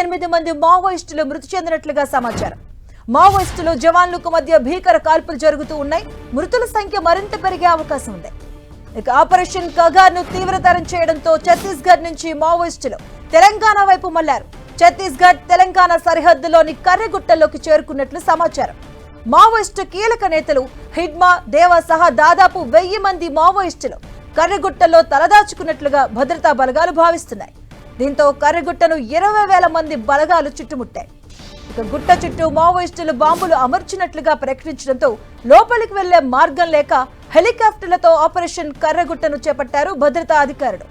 ఎనిమిది మంది మావోయిస్టులు మృతి చెందినట్లుగా సమాచారం. మావోయిస్టులు జవాన్లకు మధ్య భీకర కాల్పులు జరుగుతూ ఉన్నాయి. మృతుల సంఖ్య మరింత పెరిగే అవకాశం ఉంది. ఇక ఆపరేషన్ కగార్ను తీవ్రతరం చేయడంతో ఛత్తీస్గఢ్ నుంచి మావోయిస్టులు తెలంగాణ వైపు మళ్ళారు. ఛత్తీస్గఢ్ తెలంగాణ సరిహద్దులోని కర్రెగుట్టల్లోకి చేరుకున్నట్లు సమాచారం. మావోయిస్టు కీలక నేతలు హిడ్మా దేవా సహా దాదాపు వెయ్యి మంది మావోయిస్టులు కర్రెగుట్టలో తలదాచుకున్నట్లుగా భద్రతా బలగాలు భావిస్తున్నాయి. దీంతో కర్రగుట్టను ఇరవై వేల మంది బలగాలు చుట్టుముట్టాయి. ఇక గుట్ట చుట్టూ మావోయిస్టులు బాంబులు అమర్చినట్లుగా ప్రకటించడంతో లోపలికి వెళ్ళే మార్గం లేక హెలికాప్టర్లతో ఆపరేషన్ కర్రగుట్టను చేపట్టారు భద్రతా అధికారులు.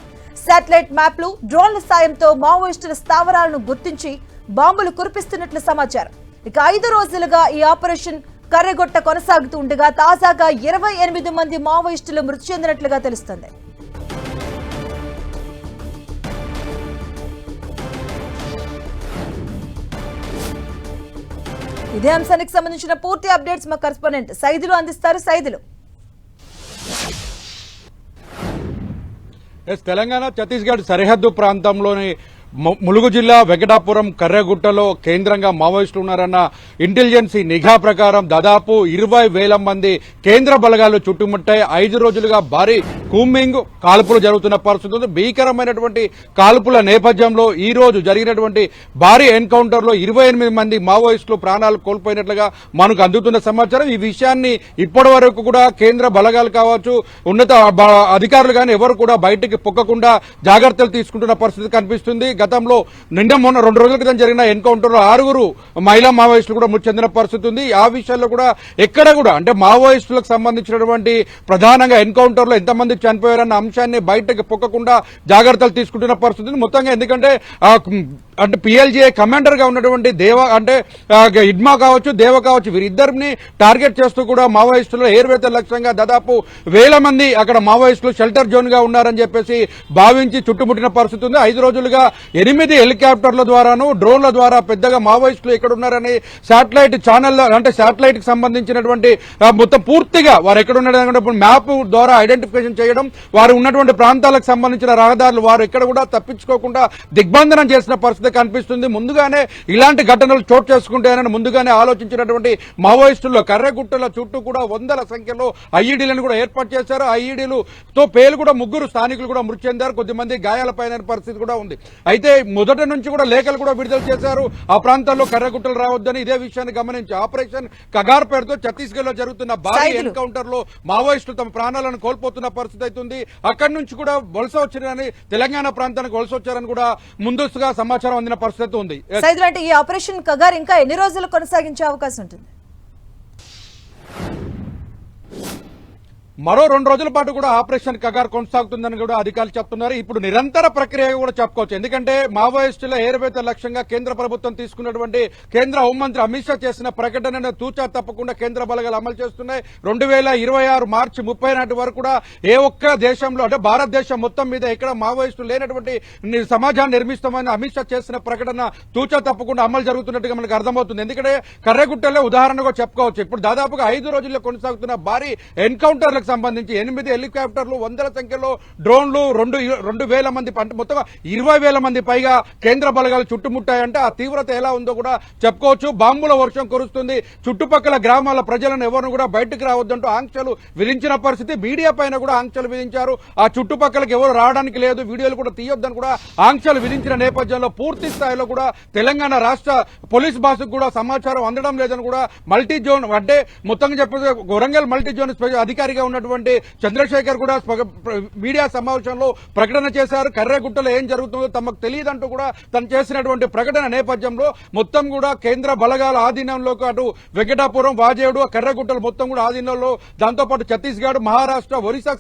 శాటిలైట్ మ్యాప్లు డ్రోన్ల సాయంతో మావోయిస్టుల స్థావరాలను గుర్తించి బాంబులు కురిపిస్తున్నట్లు సమాచారం. ఇక ఐదు రోజులుగా ఈ ఆపరేషన్ కర్రగొట్ట కొనసాగుతూ ఉండగా తాజాగా ఇరవై ఎనిమిది మంది మావోయిస్టులు మృతి చెందినట్లుగా తెలుస్తోంది. ఇదే అంశానికి సంబంధించిన పూర్తి అప్డేట్స్ మా కరెస్పాండెంట్ సైదులు అందిస్తారు. సైదులు. ఎస్ తెలంగాణ ఛత్తీస్గఢ్ సరిహద్దు ప్రాంతంలోని ములుగు జిల్లా వెంకటాపురం కర్రగుట్టలో కేంద్రంగా మావోయిస్టులు ఉన్నారన్న ఇంటెలిజెన్సీ నిఘా ప్రకారం దాదాపు ఇరవై వేల మంది కేంద్ర బలగాలు చుట్టుముట్టాయి ఐదు రోజులుగా భారీ కూంబింగ్ కాల్పులు జరుగుతున్న పరిస్థితి ఉంది భీకరమైనటువంటి కాల్పుల నేపథ్యంలో ఈ రోజు జరిగినటువంటి భారీ ఎన్కౌంటర్లో ఇరవై ఎనిమిది మంది మావోయిస్టులు ప్రాణాలు కోల్పోయినట్లుగా మనకు అందుతున్న సమాచారం. ఈ విషయాన్ని ఇప్పటి వరకు కూడా కేంద్ర బలగాలు కావచ్చు ఉన్నత బ- అధికారులు కానీ ఎవరు కూడా బయటికి పొక్కకుండా జాగ్రత్తలు తీసుకుంటున్న పరిస్థితి కనిపిస్తుంది. గతంలో నిన్న మొన్న రెండు రోజుల క్రితం జరిగిన ఎన్కౌంటర్లో ఆరుగురు మహిళా మావోయిస్టులు కూడా మృతి చెందిన పరిస్థితి ఉంది. ఆ విషయాల్లో కూడా ఎక్కడ కూడా అంటే మావోయిస్టులకు సంబంధించినటువంటి ప్రధానంగా ఎన్కౌంటర్లో ఎంతమంది చనిపోయారన్న అంశాన్ని బయటకు పొక్కకుండా జాగ్రత్తలు తీసుకుంటున్న పరిస్థితి మొత్తంగా ఎందుకంటే అంటే పిఎల్జీఏ కమాండర్గా ఉన్నటువంటి దేవ అంటే ఇడ్మా కావచ్చు దేవ కావచ్చు వీరిద్దరిని టార్గెట్ చేస్తూ కూడా మావోయిస్టులు ఏర్వేత లక్ష్యంగా దాదాపు వేల మంది అక్కడ మావోయిస్టులు షెల్టర్ జోన్గా ఉన్నారని చెప్పేసి భావించి చుట్టుముట్టిన పరిస్థితి ఉంది. ఐదు రోజులుగా ఎనిమిది హెలికాప్టర్ల ద్వారాను డ్రోన్ల ద్వారా పెద్దగా మావోయిస్టులు ఎక్కడ ఉన్నారని శాటిలైట్ ఛానల్ అంటే శాటిలైట్కి సంబంధించినటువంటి మొత్తం పూర్తిగా వారు ఎక్కడ ఉన్నారనే మ్యాప్ ద్వారా ఐడెంటిఫికేషన్ చేయడం వారు ఉన్నటువంటి ప్రాంతాలకు సంబంధించిన రహదారులు వారు ఎక్కడ కూడా తప్పించుకోకుండా దిగ్బంధనం చేసిన పరిస్థితి కనిపిస్తుంది. ముందుగానే ఇలాంటి ఘటనలు చోటు చేసుకుంటాయని ముందుగానే ఆలోచించినటువంటి మావోయిస్టుల్లో కర్రెగుట్టల చుట్టూ కూడా వందల సంఖ్యలో ఐఈడీలను కూడా ఏర్పాటు చేశారు. ఐఈడీలు తో పేలు కూడా ముగ్గురు స్థానికులు కూడా మృతి చెందారు. కొద్దిమంది గాయాలపైన పరిస్థితి కూడా ఉంది. అయితే మొదటి నుంచి కూడా లేఖలు కూడా విడుదల చేశారు. ఆ ప్రాంతాల్లో కర్రెగుట్టలు రావద్దని ఇదే విషయాన్ని గమనించి ఆపరేషన్ కగార్ పేరుతో ఛత్తీస్గఢ్లో జరుగుతున్న భారీ. ఎన్కౌంటర్లో మావోయిస్టులు తమ ప్రాణాలను కోల్పోతున్న పరిస్థితి అవుతుంది. అక్కడి నుంచి కూడా వలస వచ్చిరని తెలంగాణ ప్రాంతానికి వలస వచ్చారని కూడా ముందస్తుగా సమాచారం అందిన పరిస్థితి ఉంది. అంటే ఈ ఆపరేషన్ కగార్ ఇంకా ఎన్ని రోజులు కొనసాగించే అవకాశం ఉంటుంది? మరో రెండు రోజుల పాటు కూడా ఆపరేషన్ కగార్ కొనసాగుతుందని కూడా అధికారులు చెప్తున్నారు. ఇప్పుడు నిరంతర ప్రక్రియ కూడా చెప్పుకోవచ్చు. ఎందుకంటే మావోయిస్టుల ఏరువేత లక్ష్యంగా కేంద్ర ప్రభుత్వం తీసుకున్నటువంటి కేంద్ర హోంమంత్రి అమిత్ షా చేసిన ప్రకటనను తూచా తప్పకుండా కేంద్ర బలగాలు అమలు చేస్తున్నాయి. రెండు వేల ఇరవై ఆరు మార్చి ముప్పై నాటి వరకు కూడా ఏ ఒక్క దేశంలో అంటే భారతదేశం మొత్తం మీద ఎక్కడ మావోయిస్టులు లేనటువంటి సమాజాన్ని నిర్మిస్తామని అమిత్ షా చేసిన ప్రకటన తూచా తప్పకుండా అమలు జరుగుతున్నట్టుగా మనకు అర్థమవుతుంది. ఎందుకంటే కర్రెగుట్టలో ఉదాహరణగా చెప్పుకోవచ్చు. ఇప్పుడు దాదాపుగా ఐదు రోజుల్లో కొనసాగుతున్న భారీ ఎన్కౌంటర్లకు సంబంధించి ఎనిమిది హెలికాప్టర్లు వందల సంఖ్యలో డ్రోన్లు రెండు రెండు వేల మంది పంట మొత్తం ఇరవై వేల మంది పైగా కేంద్ర బలగాలు చుట్టుముట్టాయంటే. ఆ తీవ్రత ఎలా ఉందో కూడా చెప్పుకోవచ్చు. బాంబుల వర్షం కురుస్తుంది. చుట్టుపక్కల గ్రామాల ప్రజలను ఎవరు కూడా బయటకు రావద్దంటూ ఆంక్షలు విధించిన పరిస్థితి. మీడియా పైన కూడా ఆంక్షలు విధించారు. ఆ చుట్టుపక్కలకి ఎవరు రావడానికి లేదు. వీడియోలు కూడా తీయొద్దని కూడా ఆంక్షలు విధించిన నేపథ్యంలో పూర్తి స్థాయిలో కూడా తెలంగాణ రాష్ట్ర పోలీస్ భాషకు కూడా సమాచారం అందడం లేదని కూడా మల్టీ జోన్ అంటే మొత్తంగా చెప్పేది వరంగల్ మల్టీ జోన్ అధికారిగా ఉన్న ఉన్నటువంటి చంద్రశేఖర్ కూడా మీడియా సమావేశంలో ప్రకటన చేశారు. కర్రెగుట్టలో ఏం జరుగుతుందో తమకు తెలియదంటూ కూడా తను చేసినటువంటి ప్రకటన నేపథ్యంలో మొత్తం కూడా కేంద్ర బలగాల ఆధీనంలోకి అటు వెంకటాపురం వాజేడు కర్రగుట్టలు మొత్తం కూడా ఆధీనంలో దాంతోపాటు ఛత్తీస్గఢ్ మహారాష్ట్ర ఒరిస్సా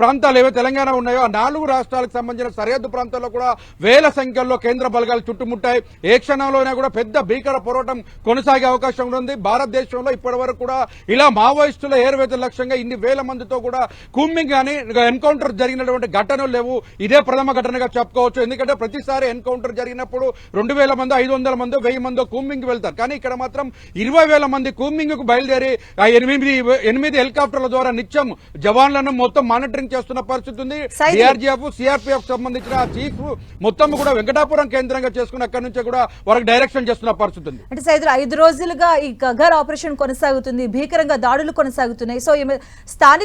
ప్రాంతాలు ఏవైతే తెలంగాణ ఉన్నాయో ఆ నాలుగు రాష్ట్రాలకు సంబంధించిన సరిహద్దు ప్రాంతాల్లో కూడా వేల సంఖ్యలో కేంద్ర బలగాలు చుట్టుముట్టాయి. ఏ క్షణంలోనే కూడా పెద్ద భీకర పోరాటం కొనసాగే అవకాశం ఉంది. భారతదేశంలో ఇప్పటి వరకు కూడా ఇలా మావోయిస్టుల ఏరువేత లక్ష్యంగా ఇన్ని వేల మంది మందితో కూడా కూంబింగ్ కానీ ఎన్కౌంటర్ జరిగినటువంటి ఘటనలు లేవు. ఇదే ప్రథమ ఘటనగా చెప్పుకోవచ్చు. ఎందుకంటే ప్రతిసారి ఎన్కౌంటర్ జరిగినప్పుడు రెండు వేల మంది ఐదు వందల మంది వెయ్యి మంది కూంబింగ్ వెళ్తారు. కానీ ఇక్కడ మాత్రం ఇరవై వేల మంది కూంబింగ్కు బయలుదేరి ఎనిమిది ఎనిమిది హెలికాప్టర్ల ద్వారా నిత్యం జవాన్లను మొత్తం మానిటరింగ్ చేస్తున్న పరిస్థితి ఉంది. సైది. డిఆర్జీఎఫ్ సిఆర్పీఎఫ్ సంబంధించిన చీఫ్ మొత్తం కూడా వెంకటాపురం కేంద్రంగా చేసుకుని అక్కడి నుంచి కూడా వారికి డైరెక్షన్ చేస్తున్న పరిస్థితి ఉంది. అంటే సైదులు ఐదు రోజులుగా ఈ గగర్ ఆపరేషన్ కొనసాగుతుంది. భీకరంగా దాడులు కొనసాగుతున్నాయి. సో ఈమె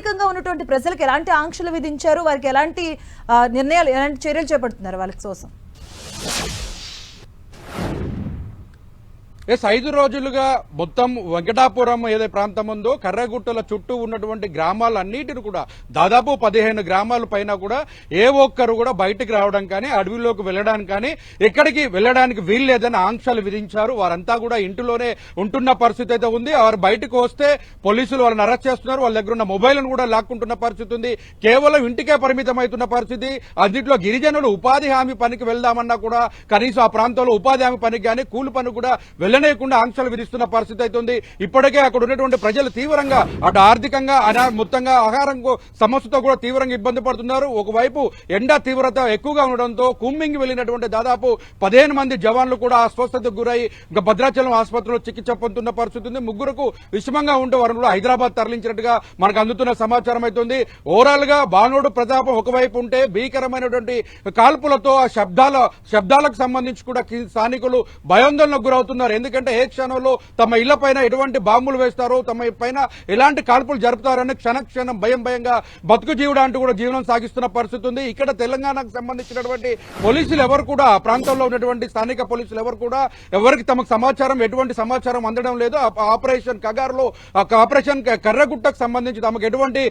స్థానికంగా ఉన్నటువంటి ప్రజలకు ఎలాంటి ఆంక్షలు విధించారు? వారికి ఎలాంటి నిర్ణయాలు ఎలాంటి చర్యలు చేపడుతున్నారు వాళ్ళకి కోసం? ఎస్ ఐదు రోజులుగా మొత్తం వెంకటాపురం ఏదైతే ప్రాంతం ఉందో కర్రగుట్టల చుట్టూ ఉన్నటువంటి గ్రామాలన్నిటిని కూడా దాదాపు పదిహేను గ్రామాల పైన కూడా ఏ ఒక్కరు కూడా బయటకు రావడం కానీ అడవిలోకి వెళ్ళడానికి కానీ ఎక్కడికి వెళ్ళడానికి వీలు లేదని ఆంక్షలు విధించారు. వారంతా కూడా ఇంటిలోనే ఉంటున్న పరిస్థితి అయితే ఉంది. వారు బయటకు వస్తే పోలీసులు వాళ్ళని అరెస్ట్ చేస్తున్నారు. వాళ్ళ దగ్గర ఉన్న మొబైల్ను కూడా లాక్కుంటున్న పరిస్థితి ఉంది. కేవలం ఇంటికే పరిమితం అవుతున్న పరిస్థితి. అన్నింటిలో గిరిజనులు ఉపాధి హామీ పనికి వెళ్దామన్నా కూడా కనీసం ఆ ప్రాంతంలో ఉపాధి హామీ పనికి కానీ కూలి పని కూడా వెళ్ళనేయకుండా ఆంక్షలు విధిస్తున్న పరిస్థితి అయితే ఉంది ఇప్పటికే అక్కడ ఉన్నటువంటి ప్రజలు తీవ్రంగా అటు ఆర్థికంగా అనా మొత్తంగా ఆహారం సమస్యతో కూడా తీవ్రంగా ఇబ్బంది పడుతున్నారు. ఒకవైపు ఎండ తీవ్రత ఎక్కువగా ఉండడంతో కుమ్మింగి వెళ్ళినటువంటి దాదాపు పదిహేను మంది జవాన్లు కూడా అస్వస్థతకు గురై భద్రాచలం ఆసుపత్రిలో చికిత్స పొందుతున్న పరిస్థితి ఉంది. ముగ్గురుకు విషమంగా ఉండే వారిని కూడా హైదరాబాద్ తరలించినట్టుగా మనకు అందుతున్న సమాచారం అవుతుంది ఓవరాల్గా బానోడు ప్రతాపం ఒకవైపు ఉంటే భీకరమైనటువంటి కాల్పులతో ఆ శబ్దాల శబ్దాలకు సంబంధించి కూడా స్థానికులు భయాందోళనకు గురవుతున్నారు. ఎందుకంటే ఏ క్షణంలో తమ ఇళ్ళ పైన ఎటువంటి బాంబులు వేస్తారో తమ పైన ఎలాంటి కాల్పులు జరుపుతారని క్షణ క్షణం భయం భయంగా బతుకు జీవుడు అంటూ కూడా జీవనం సాగిస్తున్న పరిస్థితి ఉంది. ఇక్కడ తెలంగాణకు సంబంధించినటువంటి పోలీసులు ఎవరు కూడా ఆ ప్రాంతంలో ఉన్నటువంటి స్థానిక పోలీసులు ఎవరు కూడా ఎవరికి తమకు సమాచారం ఎటువంటి సమాచారం అందడం లేదు. ఆ ఆపరేషన్ కగారులో ఆపరేషన్ కర్రగుట్టకు సంబంధించి తమకు ఎటువంటి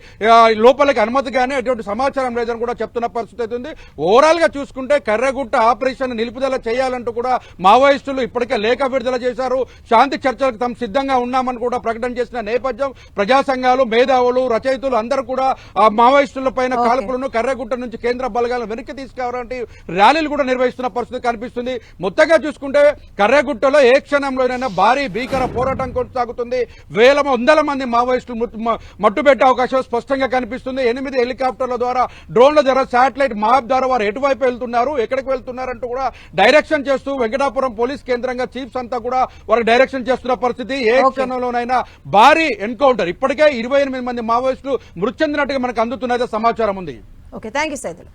లోపలికి అనుమతి కానీ ఎటువంటి సమాచారం లేదని కూడా చెప్తున్న పరిస్థితి అయితే ఉంది. ఓవరాల్గా చూసుకుంటే కర్రగుట్ట ఆపరేషన్ నిలుపుదల చేయాలంటూ కూడా మావోయిస్టులు ఇప్పటికే లేఖ విడుదల చేశారు. శాంతి చర్చలకు తాము సిద్ధంగా ఉన్నామని కూడా ప్రకటన చేసిన నేపథ్యం ప్రజా సంఘాలు మేధావులు రచయితలు అందరూ కూడా ఆ మావోయిస్టుల పైన. కాల్పులను కర్రగుట్ట నుంచి కేంద్ర బలగాలను వెనక్కి తీసుకురావాలంటే ర్యాలీలు కూడా నిర్వహిస్తున్న పరిస్థితి కనిపిస్తుంది. మొత్తంగా చూసుకుంటే కర్రగుట్టలో ఏ క్షణంలోనైనా భారీ భీకర పోరాటం కొనసాగుతుంది. వేల వందల మంది మావోయిస్టులు మృతు- మ- మట్టుబెట్టే అవకాశం స్పష్టంగా కనిపిస్తుంది. ఎనిమిది హెలికాప్టర్ల ద్వారా డ్రోన్ల ద్వారా శాటిలైట్ మ్యాప్ ద్వారా వారు ఎటువైపు వెళ్తున్నారు ఎక్కడికి వెళ్తున్నారంటూ కూడా డైరెక్షన్ చేస్తూ వెంకటాపురం పోలీస్ కేంద్రంగా చీఫ్స్ అంతా కూడా వారికి డైరెక్షన్ చేస్తున్న పరిస్థితి ఏ. క్షణంలోనైనా భారీ ఎన్కౌంటర్. ఇప్పటికే ఇరవై ఎనిమిది మంది మావోయిస్టులు మృతి చెందినట్టుగా మనకు అందుతున్నదే సమాచారం ఉంది. Okay thank you Saidulu